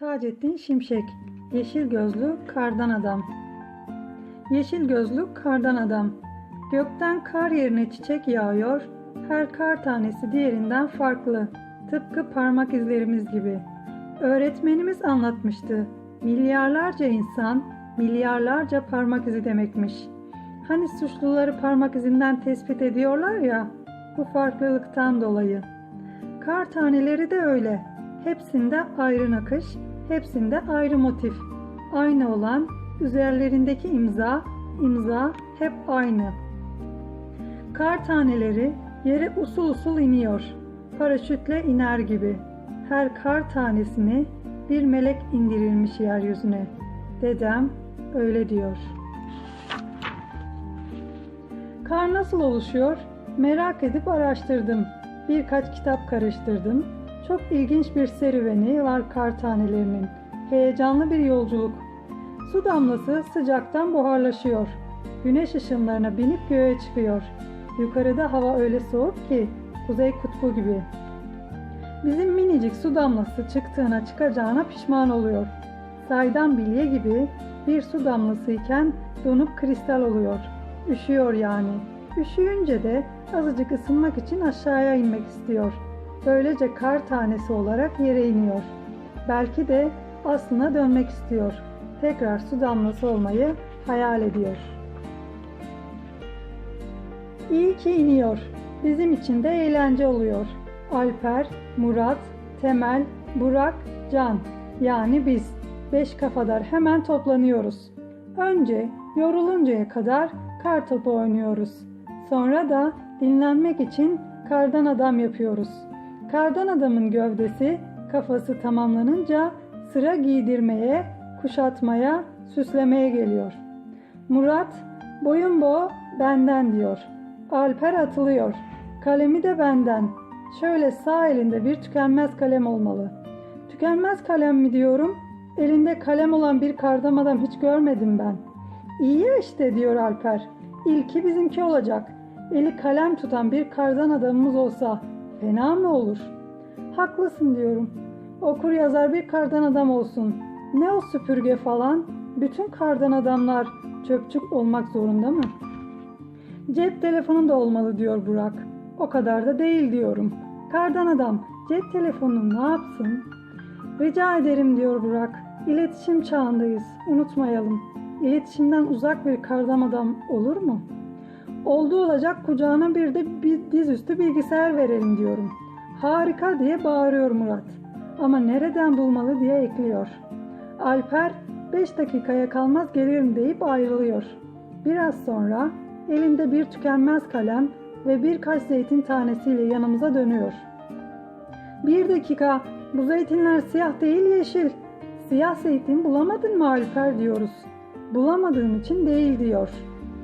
Taceddin Şimşek Yeşil gözlü kardan adam Yeşil gözlü kardan adam Gökten kar yerine çiçek yağıyor, her kar tanesi diğerinden farklı, tıpkı parmak izlerimiz gibi. Öğretmenimiz anlatmıştı. Milyarlarca insan, milyarlarca parmak izi demekmiş. Hani suçluları parmak izinden tespit ediyorlar ya, bu farklılıktan dolayı. Kar taneleri de öyle. Hepsinde ayrı nakış, hepsinde ayrı motif. Aynı olan üzerlerindeki imza, imza hep aynı. Kar taneleri yere usul usul iniyor. Paraşütle iner gibi. Her kar tanesini bir melek indirilmiş yeryüzüne. Dedem öyle diyor. Kar nasıl oluşuyor? Merak edip araştırdım. Birkaç kitap karıştırdım. Çok ilginç bir serüveni var kar tanelerinin. Heyecanlı bir yolculuk. Su damlası sıcaktan buharlaşıyor. Güneş ışınlarına binip göğe çıkıyor. Yukarıda hava öyle soğuk ki kuzey kutbu gibi. Bizim minicik su damlası çıktığına çıkacağına pişman oluyor. Saydam bilye gibi bir su damlası iken donup kristal oluyor. Üşüyor yani. Üşüyünce de azıcık ısınmak için aşağıya inmek istiyor. Böylece kar tanesi olarak yere iniyor. Belki de aslına dönmek istiyor. Tekrar su damlası olmayı hayal ediyor. İyi ki iniyor. Bizim için de eğlence oluyor. Alper, Murat, Temel, Burak, Can yani biz beş kafadar hemen toplanıyoruz. Önce yoruluncaya kadar kar topu oynuyoruz. Sonra da dinlenmek için kardan adam yapıyoruz. Kardan adamın gövdesi, kafası tamamlanınca sıra giydirmeye, kuşatmaya, süslemeye geliyor. Murat, boyun bo benden diyor. Alper atılıyor. Kalemi de benden. Şöyle sağ elinde bir tükenmez kalem olmalı. Tükenmez kalem mi diyorum? Elinde kalem olan bir kardan adam hiç görmedim ben. İyi ya işte diyor Alper. İlki bizimki olacak. Eli kalem tutan bir kardan adamımız olsa fena mı olur? Haklısın diyorum. Okur yazar bir kardan adam olsun. Ne o süpürge falan? Bütün kardan adamlar çöpçük olmak zorunda mı? Cep telefonu da olmalı diyor Burak. O kadar da değil diyorum. Kardan adam cep telefonunu ne yapsın? Rica ederim diyor Burak. İletişim çağındayız. Unutmayalım. İletişimden uzak bir kardan adam olur mu? Oldu olacak kucağına bir de bir dizüstü bilgisayar verelim diyorum. Harika diye bağırıyor Murat. Ama nereden bulmalı diye ekliyor. Alper 5 dakikaya kalmaz gelirim deyip ayrılıyor. Biraz sonra elinde bir tükenmez kalem ve birkaç zeytin tanesiyle yanımıza dönüyor. Bir dakika, bu zeytinler siyah değil yeşil. Siyah zeytin bulamadın mı Alper diyoruz. Bulamadığım için değil diyor.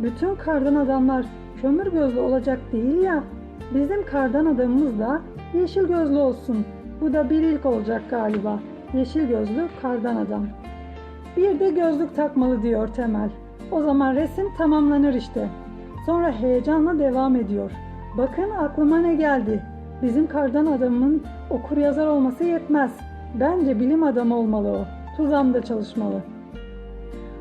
Bütün kardan adamlar kömür gözlü olacak değil ya. Bizim kardan adamımız da yeşil gözlü olsun. Bu da bir ilk olacak galiba. Yeşil gözlü kardan adam. Bir de gözlük takmalı diyor Temel. O zaman resim tamamlanır işte. Sonra heyecanla devam ediyor. Bakın aklıma ne geldi. Bizim kardan adamın okur yazar olması yetmez. Bence bilim adamı olmalı o. Tuzamda çalışmalı.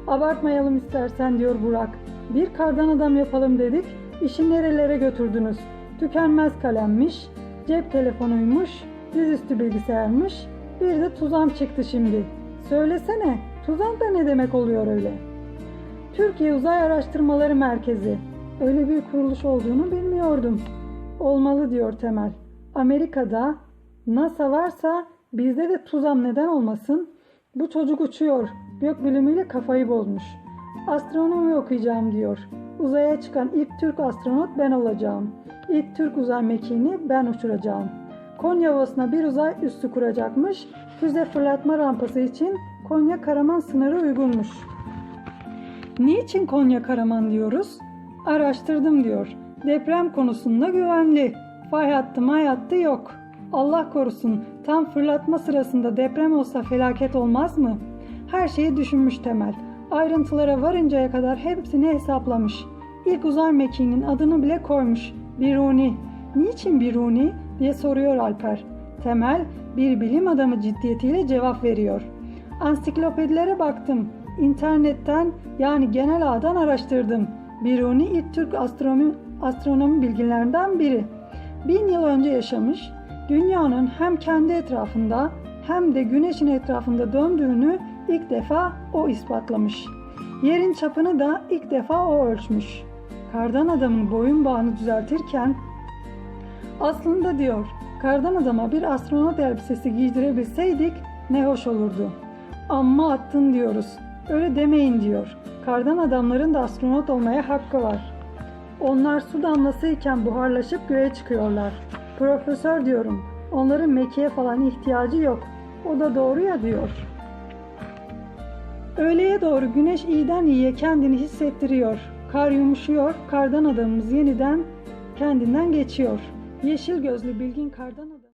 Abartmayalım istersen diyor Burak. Bir kardan adam yapalım dedik. İşi nerelere götürdünüz? Tükenmez kalemmiş, cep telefonuymuş, dizüstü bilgisayarmış. Bir de tuzam çıktı şimdi. Söylesene, tuzam da ne demek oluyor öyle? Türkiye Uzay Araştırmaları Merkezi. Öyle bir kuruluş olduğunu bilmiyordum. Olmalı diyor Temel. Amerika'da NASA varsa bizde de tuzam neden olmasın? Bu çocuk uçuyor. Gök bilimiyle kafayı bozmuş. Astronomi okuyacağım diyor. Uzaya çıkan ilk Türk astronot ben olacağım. İlk Türk uzay mekiğini ben uçuracağım. Konya Ovası'na bir uzay üssü kuracakmış. Füze fırlatma rampası için Konya Karaman sınırı uygunmuş. Niçin Konya Karaman diyoruz? Araştırdım diyor. Deprem konusunda güvenli. Fay hattı may hattı yok. Allah korusun tam fırlatma sırasında deprem olsa felaket olmaz mı? Her şeyi düşünmüş Temel. Ayrıntılara varıncaya kadar hepsini hesaplamış. İlk uzay mekiğinin adını bile koymuş. Biruni. Niçin Biruni diye soruyor Alper. Temel bir bilim adamı ciddiyetiyle cevap veriyor. Ansiklopedilere baktım. İnternetten yani genel ağdan araştırdım. Biruni ilk Türk astronomi, astronomi bilginlerinden biri. Bin yıl önce yaşamış, dünyanın hem kendi etrafında hem de güneşin etrafında döndüğünü ilk defa o ispatlamış. Yerin çapını da ilk defa o ölçmüş. Kardan adamın boyun bağını düzeltirken aslında diyor, kardan adama bir astronot elbisesi giydirebilseydik ne hoş olurdu. Amma attın diyoruz. Öyle demeyin diyor. Kardan adamların da astronot olmaya hakkı var. Onlar su damlasıyken buharlaşıp göğe çıkıyorlar. Profesör diyorum. Onların mekiğe falan ihtiyacı yok. O da doğru ya diyor. Öğleye doğru güneş iyiden iyiye kendini hissettiriyor. Kar yumuşuyor, kardan adamımız yeniden kendinden geçiyor. Yeşil gözlü bilgin kardan adam.